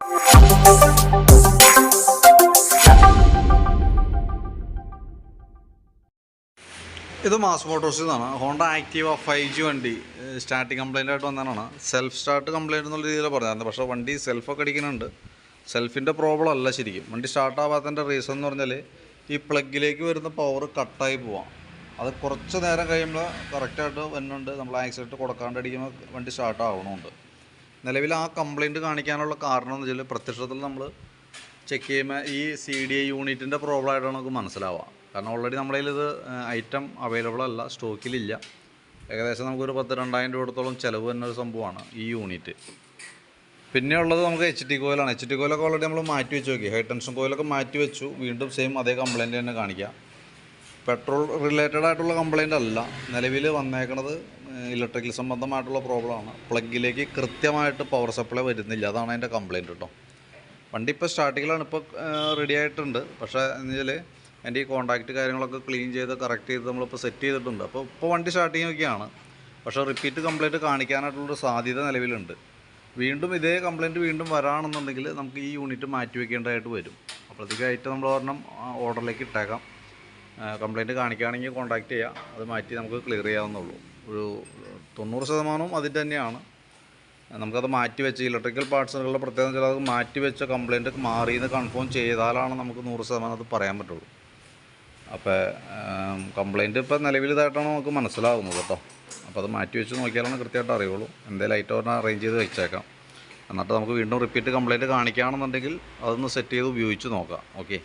ഇത് മാസ് മോട്ടോഴ്സിൽ നിന്നാണ് ഹോണ്ട ആക്റ്റീവ ഫൈവ് ജി വണ്ടി സ്റ്റാർട്ടിങ് കംപ്ലൈന്റ് ആയിട്ട് വന്നതാണ്. സെൽഫ് സ്റ്റാർട്ട് കംപ്ലൈന്റ് എന്നുള്ള രീതിയിൽ പറഞ്ഞായിരുന്നു. പക്ഷേ വണ്ടി സെൽഫൊക്കെ അടിക്കുന്നുണ്ട്. സെൽഫിന്റെ പ്രോബ്ലം അല്ല ശരിക്കും. വണ്ടി സ്റ്റാർട്ടാവാത്തതിന്റെ റീസൺ എന്ന് പറഞ്ഞാൽ ഈ പ്ലഗിലേക്ക് വരുന്ന പവർ കട്ടായി പോവാം. അത് കുറച്ച് നേരം കഴിയുമ്പോൾ കറക്റ്റായിട്ട് വരുന്നുണ്ട് നമ്മൾ ആക്സിഡന്റ് കൊടുക്കാണ്ട് അടിക്കുമ്പോൾ വണ്ടി സ്റ്റാർട്ട് ആവണമുണ്ട് നിലവിൽ ആ കംപ്ലയിന്റ് കാണിക്കാനുള്ള കാരണം എന്ന് വെച്ചാൽ പ്രത്യക്ഷത്തിൽ നമ്മൾ ചെക്ക് ചെയ്യുമ്പോൾ ഈ സി ഡി ഐ യൂണിറ്റിന്റെ പ്രോബ്ലം ആയിട്ടാണ് നമുക്ക് മനസ്സിലാവുക. കാരണം ഓൾറെഡി നമ്മുടെ ഇത് ഐറ്റം അവൈലബിൾ അല്ല സ്റ്റോക്കിലില്ല ഏകദേശം നമുക്കൊരു പത്ത് രണ്ടായിരം രൂപത്തോളം ചിലവ് തന്നെ ഒരു സംഭവമാണ് ഈ യൂണിറ്റ് പിന്നെ ഉള്ളത് നമുക്ക് എച്ച് ടി കോയിലാണ് എച്ച് ടി കോയിലൊക്കെ ഓൾറെഡി നമ്മൾ മാറ്റി വെച്ച് നോക്കി. ഹൈ ടെൻഷൻ കോയിലൊക്കെ മാറ്റി വെച്ചു. വീണ്ടും സെയിം അതേ കംപ്ലയിന്റ് തന്നെ കാണിക്കുക പെട്രോൾ റിലേറ്റഡ് ആയിട്ടുള്ള കംപ്ലയിന്റ് അല്ല. നിലവിൽ വന്നേക്കണത് ഇലക്ട്രിക്കൽ സംബന്ധമായിട്ടുള്ള പ്രോബ്ലമാണ്. പ്ലഗിലേക്ക് കൃത്യമായിട്ട് പവർ സപ്ലൈ വരുന്നില്ല. അതാണ് അതിന്റെ കംപ്ലയിന്റ് കേട്ടോ വണ്ടി ഇപ്പോൾ സ്റ്റാർട്ടിങ്ങിലാണ് ഇപ്പോൾ റെഡി ആയിട്ടുണ്ട്. പക്ഷേ എന്ന് വെച്ചാൽ എന്റെ ഈ കോൺടാക്റ്റ് കാര്യങ്ങളൊക്കെ ക്ലീൻ ചെയ്ത് കറക്റ്റ് ചെയ്ത് നമ്മളിപ്പോൾ സെറ്റ് ചെയ്തിട്ടുണ്ട്. അപ്പോൾ ഇപ്പോൾ വണ്ടി സ്റ്റാർട്ടിങ് ഒക്കെയാണ്. പക്ഷേ റിപ്പീറ്റ് കംപ്ലയിന്റ് കാണിക്കാനായിട്ടുള്ളൊരു സാധ്യത നിലവിലുണ്ട്. വീണ്ടും ഇതേ കംപ്ലയിന്റ് വീണ്ടും വരാണെന്നുണ്ടെങ്കിൽ നമുക്ക് ഈ യൂണിറ്റ് മാറ്റി വെക്കേണ്ടതായിട്ട് വരും. അപ്പോഴത്തേക്കായിട്ട് നമ്മൾ ഒരെണ്ണം ഓർഡറിലേക്ക് ഇട്ടേക്കാം. കംപ്ലയിന്റ് കാണിക്കുകയാണെങ്കിൽ കോൺടാക്റ്റ് ചെയ്യാം. അത് മാറ്റി നമുക്ക് ക്ലിയർ ചെയ്യാവുന്നുള്ളൂ ഒരു തൊണ്ണൂറ് ശതമാനവും അതിന്റെ തന്നെയാണ്. നമുക്കത് മാറ്റി വെച്ച് ഇലക്ട്രിക്കൽ പാർട്സുകളുടെ പ്രത്യേകത ചില അത് മാറ്റി വെച്ച കംപ്ലയിന്റ് മാറി എന്ന് കൺഫേം ചെയ്താലാണ് നമുക്ക് നൂറ് ശതമാനം അത് പറയാൻ പറ്റുള്ളൂ. അപ്പോൾ കംപ്ലയിന്റ് ഇപ്പോൾ നിലവിലിതായിട്ടാണ് നമുക്ക് മനസ്സിലാവുന്നത് കേട്ടോ. അപ്പോൾ അത് മാറ്റി വെച്ച് നോക്കിയാലാണ് കൃത്യമായിട്ട് അറിയുള്ളൂ. എന്തെങ്കിലും ഐറ്റം ഒരെണ്ണം അറേഞ്ച് ചെയ്ത് വെച്ചേക്കാം. എന്നിട്ട് നമുക്ക് വീണ്ടും റിപ്പീറ്റ് കംപ്ലയിന്റ് കാണിക്കുകയാണെന്നുണ്ടെങ്കിൽ അതൊന്ന് സെറ്റ് ചെയ്ത് ഉപയോഗിച്ച് നോക്കാം. ഓക്കെ